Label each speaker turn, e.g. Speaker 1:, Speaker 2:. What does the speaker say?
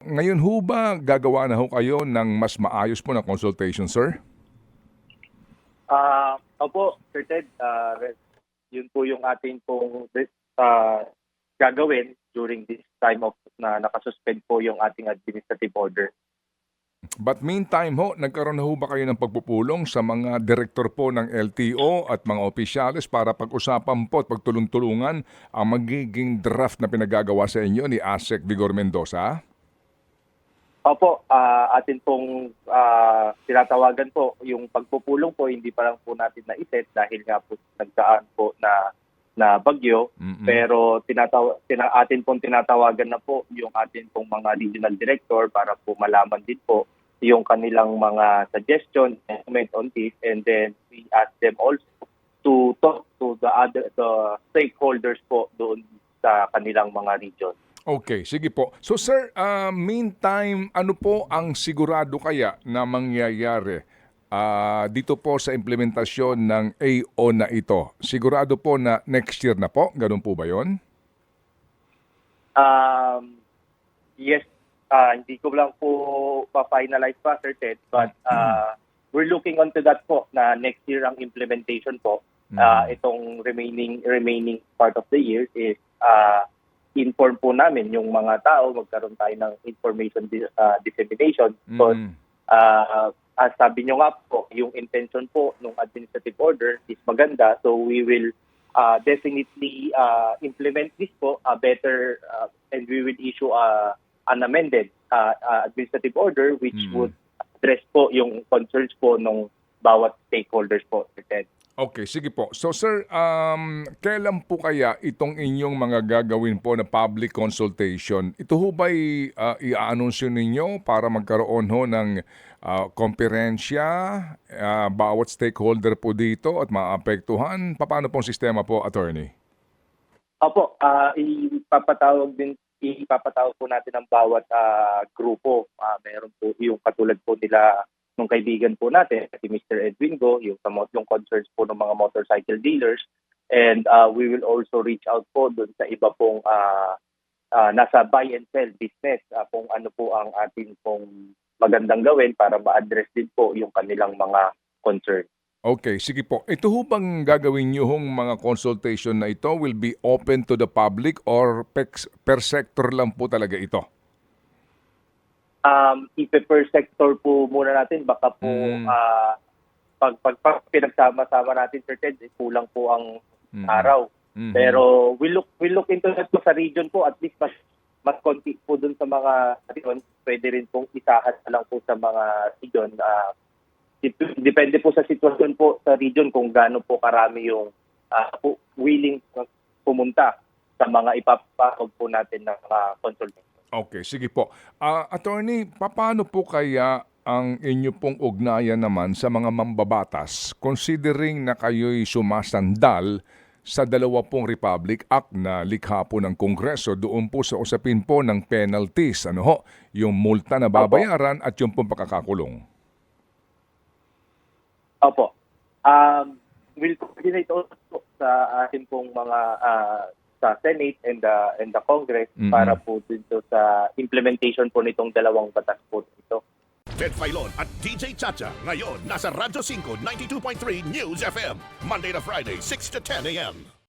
Speaker 1: Ngayon ho ba gagawa na ho kayo ng mas maayos po na consultation, sir?
Speaker 2: Ah, opo, Sir Ted, ah, re- yun po yung ating pong ah, gagawin during this time of na nakasuspend po yung ating administrative order.
Speaker 1: But meantime ho, nagkaroon na ho ba kayo ng pagpupulong sa mga direktor po ng LTO at mga opisyales para pag-usapan po at pagtulong-tulungan ang magiging draft na pinagagawa sa inyo ni ASEC Vigor Mendoza?
Speaker 2: Opo, ah, atin pong ah, tinatawagan po yung pagpupulong po hindi pa lang po natin na-iset dahil nga po nagdaan po na na bagyo
Speaker 1: Mm-mm.
Speaker 2: pero tinatawa, tina, atin pong tinatawagan na po yung atin pong mga regional director para po malaman din po yung kanilang mga suggestions and comment on this and then we ask them also to talk to the other the stakeholders po doon sa kanilang mga region.
Speaker 1: Okay, sige po. So sir, uh, meantime, ano po ang sigurado kaya na mangyayari ah, dito po sa implementasyon ng AO na ito? Sigurado po na next year na po? Ganun po ba yon?
Speaker 2: Um, yes, ah, hindi ko lang po pa-finalize pa, Sir Ted, but ah, we're looking onto that po na next year ang implementation po. Ah, itong remaining remaining part of the year is ah, inform po namin yung mga tao, magkaroon tayo ng information di- ah, dissemination. So,
Speaker 1: Mm.
Speaker 2: ah as sabi nyo nga po, yung intention po ng administrative order is maganda. So we will uh, definitely uh, implement this po a better uh, and we will issue a, an amended uh, uh, administrative order which
Speaker 1: Mm.
Speaker 2: would address po yung concerns po ng bawat stakeholders po. Sir Ted.
Speaker 1: Okay, sige po. So sir, um, kailan po kaya itong inyong mga gagawin po na public consultation? Ito ho ba'y uh, i-anunsyo ninyo para magkaroon ho ng uh, komperensya, uh, bawat stakeholder po dito at maapektuhan? Paano pong sistema po, attorney?
Speaker 2: Opo, ah, ipapatawag din ipapatawag po natin ang bawat ah, grupo. Ah, meron po yung katulad po nila ng kaibigan po natin, si Mr. Edwin Go, yung, yung concerns po ng mga motorcycle dealers. And ah, we will also reach out po dun sa iba pong ah, ah, nasa buy and sell business ah, kung ano po ang atin pong magandang gawin para ma-address din po yung kanilang mga concerns.
Speaker 1: Okay, sige po. Ito ho bang gagawin nyo hong mga consultation na ito will be open to the public or per sector lang po talaga ito?
Speaker 2: Um, i-per sector po muna natin. Baka po
Speaker 1: Mm.
Speaker 2: ah, pag, pag, pag pinagsama-sama natin, Sir Ted, eh, kulang po ang
Speaker 1: Mhm.
Speaker 2: araw.
Speaker 1: Mhm.
Speaker 2: Pero we look we look into that po sa region po at least mas mas konti po dun sa mga region. Pwede rin pong isahan na lang po sa mga region. Dep- depende po sa sitwasyon po sa region kung gaano po karami yung ah, po, willing pumunta sa mga ipapakog po natin ng mga consultation.
Speaker 1: Okay, sige po. Ah, attorney, paano po kaya ang inyo pong ugnayan naman sa mga mambabatas considering na kayo'y sumasandal sa dalawa pong Republic Act na likha po ng Kongreso doon po sa usapin po ng penalties, ano ho, yung multa na babayaran at yung pong pagkakakulong.
Speaker 2: Opo. Um, we'll coordinate also sa ating pong mga ah, sa Senate and the and the Congress
Speaker 1: Mhm.
Speaker 2: para po dito sa implementation po nitong dalawang batas po ito.
Speaker 3: Ted Filon at DJ Chacha. Ngayon, nasa Radyo 5, 92.3 News FM. Monday to Friday, 6 to 10 a.m.